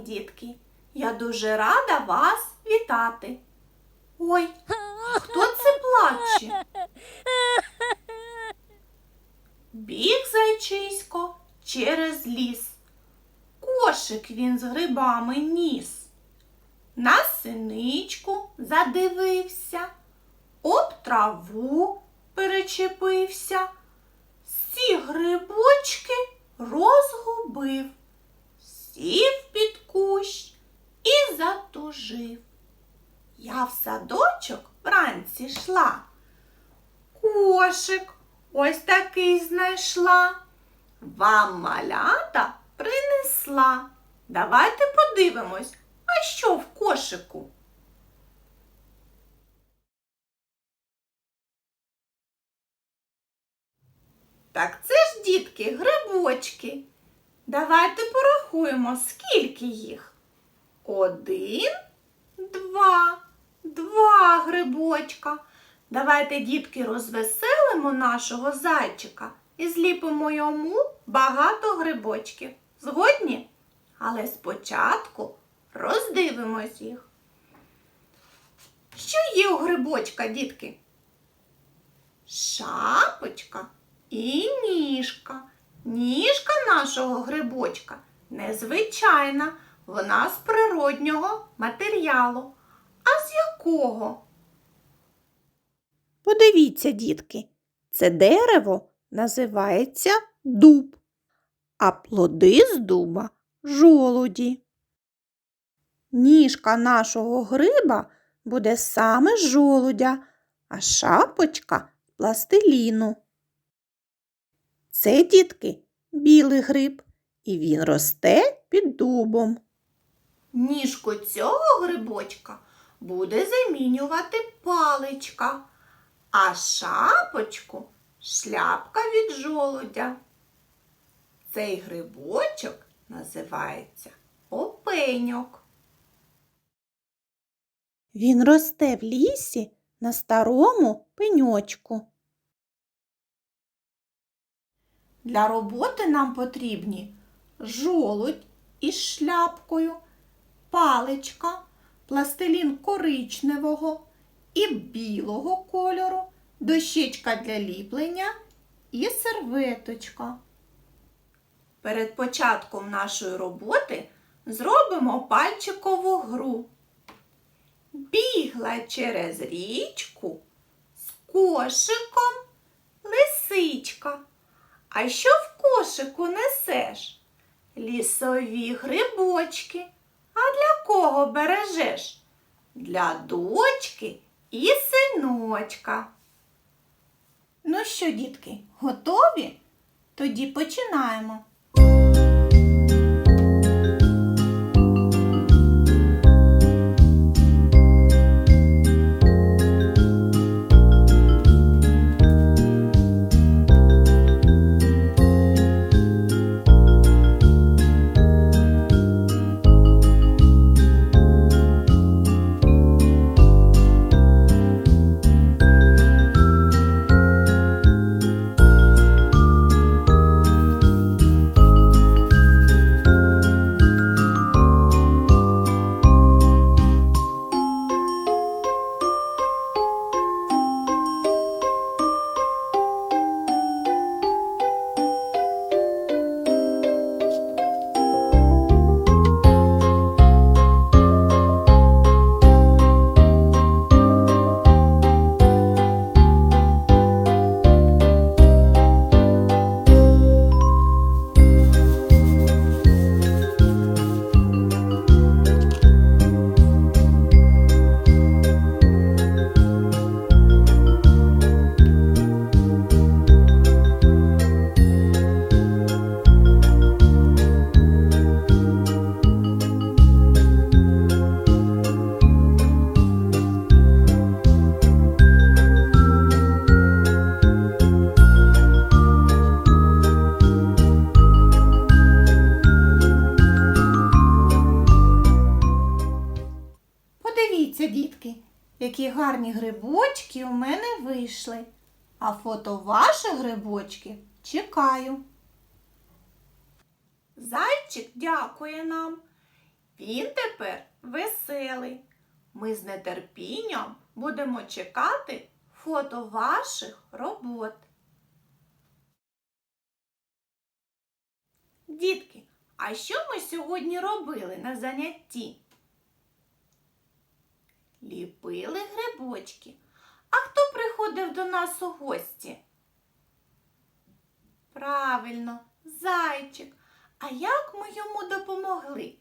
дітки! Я дуже рада вас вітати. Ой, хто це плаче? Біг зайчисько через ліс. Кошик він з грибами ніс. На синичку задивився, об траву перечепився, всі грибочки розгубив, сів під кущ і затужив. Я в садочок вранці йшла. Кошик ось такий знайшла. Вам малята принесла. Давайте подивимось, а що в кошику? Так це ж, дітки, грибочки. Давайте порахуємо, скільки їх. Один, два, два грибочка. Давайте, дітки, розвеселимо нашого зайчика і зліпимо йому багато грибочків. Згодні? Але спочатку роздивимось їх. Що є у грибочка, дітки? Шапочка і ніжка. Ніжка нашого грибочка незвичайна, вона з природнього матеріалу. А з якого? Подивіться, дітки, це дерево називається дуб, а плоди з дуба жолуді. Ніжка нашого гриба буде саме жолудя, а шапочка пластиліну. Це, дітки, білий гриб, і він росте під дубом. Ніжку цього грибочка буде замінювати паличка, а шапочку шляпка від жолудя. Цей грибочок називається опеньок. Він росте в лісі на старому пеньочку. Для роботи нам потрібні жолудь із шляпкою, паличка, пластилін коричневого і білого кольору, дощечка для ліплення і серветочка. Перед початком нашої роботи зробимо пальчикову гру. Бігла через річку з кошиком лисичка. А що в кошику несеш? Лісові грибочки. А для кого бережеш? Для дочки і синочка. Ну що, дітки, готові? Тоді починаємо. Які гарні грибочки у мене вийшли. А фото ваших грибочків чекаю. Зайчик дякує нам. Він тепер веселий. Ми з нетерпінням будемо чекати фото ваших робот. Дітки, а що ми сьогодні робили на занятті? Ліпили грибочки. А хто приходив до нас у гості? Правильно, зайчик. А як ми йому допомогли?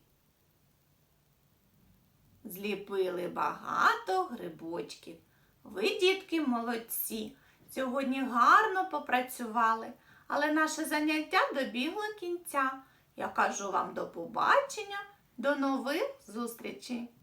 Зліпили багато грибочків. Ви, дітки, молодці. Сьогодні гарно попрацювали, але наше заняття добігло кінця. Я кажу вам до побачення, до нових зустрічей!